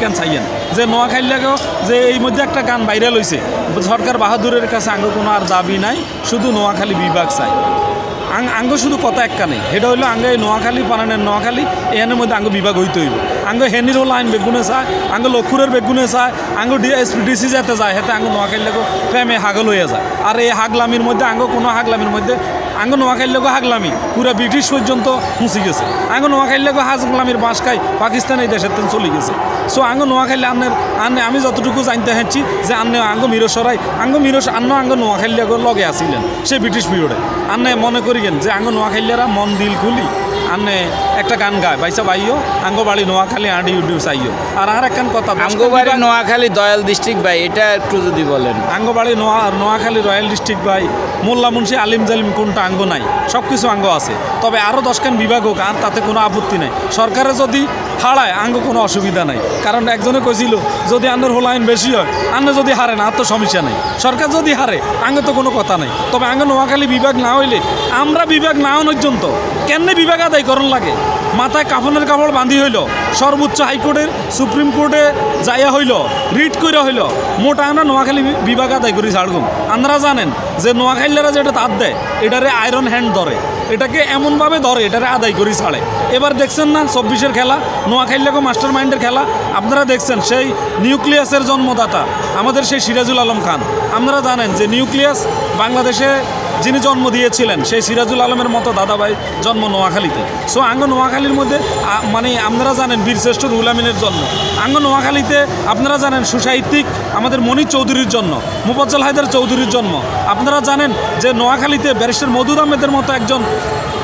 কেন চাইয়েন। যে নোয়াখালীকেও যে এই মধ্যে একটা গান ভাইরাল হয়েছে সরকার বাহাদুরের কাছে আঙ্গ কোনো আর দাবি নাই, শুধু নোয়াখালী বিভাগ চাই। আং আঙ্গ শুধু কথা একটা নেই এটা হইল আঙ্গ নোয়াখালী পানানের নোয়াখালী এখানের মধ্যে আঙ্গ বিভাগ হইতে হইব আঙ্গ হেনির হলো আইন বেগুনে চায় আঙ্গ লক্ষুরের বেগুনে চায় আঙ্গ ডিসি যেতে যায়, হেতে আঙ্গ নোয়াখালী লোক প্রেমে হাগল হয়ে যায়। আর এই হাগলামির মধ্যে আঙ্গ কোনো হাগলামির মধ্যে আঙ্গ নোয়াখাইল লোক হাগলামি। পুরা ব্রিটিশ পর্যন্ত মুছি গেছে। আঙ্গ নোয়াখাইল লোক হাগলামির বাঁশ খাই পাকিস্তান এই দেশের তেন চলে গেছে। সো আঙ্গ নোয়াখাইলে আন্নের আন্নে আমি যতটুকু জানতে হেঁচি যে আন্নে আঙ্গ মিরসরাই আঙ্গ মিরস আন্ন আঙ্গ নোয়াখাইল লগে আসিলেন সে ব্রিটিশ পিরিয়ডে আন্নে মনে করিগেন যে আঙ্গ নোয়াখাইলারা মন দিল খুলি। আন্নে একটা গান গায়। বাইসা বাইও আঙ্গ বাড়ি নোয়াখালী আডি ইউডিউ চাইও আর আর একখান কথা আঙ্গবাড়ি নোয়াখালী দয়াল ডিস্ট্রিক্ট ভাই এটা একটু যদি বলেন। আঙ্গবাড়ি নোয়া নোয়াখালী রয়্যাল ডিস্ট্রিক্ট ভাই মোল্লা মুন্সি আলিম জালিম কোনটা আঙ্গ নাই। সব কিছু আঙ্গ আছে। তবে আরও দশখান বিভাগ হোক আর তাতে কোনো আপত্তি নাই। সরকারে যদি হারায় আঙ্গ কোনো অসুবিধা নাই। কারণ একজনে কইছিল যদি আন্নের হোল আইন বেশি হয় আন্ন যদি হারে না আর তো সমস্যা নেই। সরকার যদি হারে আঙ্গ তো কোনো কথা নাই। তবে আঙ্গ নোয়াখালী বিভাগ না হইলে আমরা বিভাগ না পর্যন্ত কেমনে বিভাগ আদায় করণ লাগে। মাথায় কাফনের কাপড় বাঁধি হইল। সর্বোচ্চ হাইকোর্টের সুপ্রিম কোর্টে যাইয়া হইল। রিট করে হইল, মোটা আমরা নোয়াখালী বিভাগ আদায় করি ছাড়গুম আপনারা জানেন যে নোয়াখালীরা যেটা তার দেয়, এটারে আয়রন হ্যান্ড ধরে। এটাকে এমনভাবে ধরে, এটারে আদায় করি, ছাড়ে। এবার দেখছেন না, চব্বিশের খেলা নোয়াখালীকে মাস্টার মাইন্ডের খেলা। আপনারা দেখছেন সেই নিউক্লিয়াসের জন্মদাতা, আমাদের সেই সিরাজুল আলম খান। আপনারা জানেন যে নিউক্লিয়াস বাংলাদেশে যিনি জন্ম দিয়েছিলেন, সেই সিরাজুল আলমের মতো দাদাভাই জন্ম নোয়াখালীতে। সো আঙ্গ নোয়াখালীর মধ্যে মানে আপনারা জানেন বীরশ্রেষ্ঠ রুহুল আমিনের জন্ম। আঙ্গ নোয়াখালীতে আপনারা জানেন সুসাহিত্যিক আমাদের মনির চৌধুরীর জন্ম, মুফজ্জল হায়দার চৌধুরীর জন্ম। আপনারা জানেন যে নোয়াখালীতে ব্যারিস্টার মধুর আহমেদের মতো একজন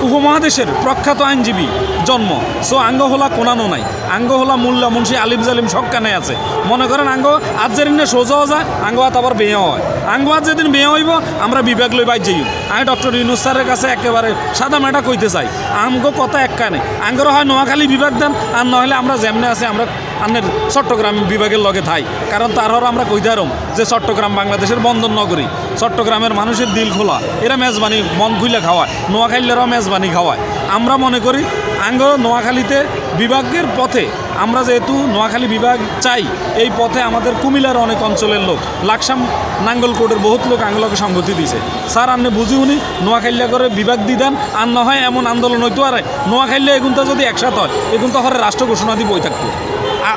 উপমহাদেশের প্রখ্যাত আইনজীবী জন্ম। সো আঙ্গ হলা কোনানো নাই। আঙ্গ হলা মোল্লা, মুন্সি, আলিম জালিম সবখানে আছে। মনে করেন আঙ্গ আজ যেদিন সোজা যায় আঙ্গ হাত আবার বেঁয়ে হয়। আঙ্গ যেদিন বেঁয়ে হইব, আমরা বিবেক লই বাইর যাই আমি ডক্টর ইউনুস স্যারের কাছে একেবারে সাদা মেটা কইতে চাই। আমগো কথা এক কানে। আঙ্গর হয়, নোয়াখালী বিভাগ দেন, আর নহলে আমরা যেমনে আছে, আমরা আন্নের চট্টগ্রাম বিভাগের লগে থাই কারণ তার হর আমরা কইতে পারম যে চট্টগ্রাম বাংলাদেশের বন্দর নগরী। চট্টগ্রামের মানুষের দিল খোলা, এরা মেজবানি মন খুইলে খাওয়ায় নোয়াখালীরাও মেজবানি খাওয়ায়। আমরা মনে করি, আঙ্গ নোয়াখালীতে বিভাগের পথে আমরা যেহেতু নোয়াখালী বিভাগ চাই, এই পথে আমাদের কুমিল্লার অনেক অঞ্চলের লোক, লাকসাম নাঙ্গলকোটের বহুত লোক আঙ্গলকে সংগতি দিছে। স্যার আপনি বুঝি উনি নোয়াখাইল্লা করে বিভাগ দি দেন আর না হয় এমন আন্দোলন হইতে পারে নোয়াখাইল্লা এগুনটা যদি একসাথে হয়, এগুনটা হরে রাষ্ট্র ঘোষণা দিয়ে বই থাকতো।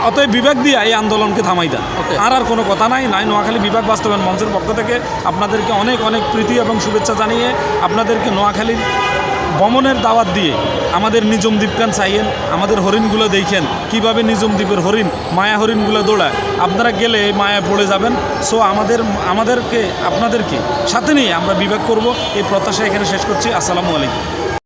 অতএব বিভাগ দিয়ে এই আন্দোলনকে থামাই দেন। আর আর কোনো কথা নাই নাই নোয়াখালী বিভাগ বাস্তবায়ন মঞ্চের পক্ষ থেকে আপনাদেরকে অনেক অনেক প্রীতি এবং শুভেচ্ছা জানিয়ে আপনাদেরকে নোয়াখালীর ভ্রমণের দাওয়াত দিয়ে আমাদের নিজম দ্বীপকান চাইয়েন আমাদের হরিণগুলো দেখেন কীভাবে নিজম দ্বীপের হরিণ মায়া হরিণগুলো দৌড়ায়। আপনারা গেলে এই মায়া পড়ে যাবেন। সো আমাদের আমাদেরকে আপনাদেরকে সাথে নিয়ে আমরা বিভাগ করব। এই প্রত্যাশা এখানে শেষ করছি। আসসালামু আলাইকুম।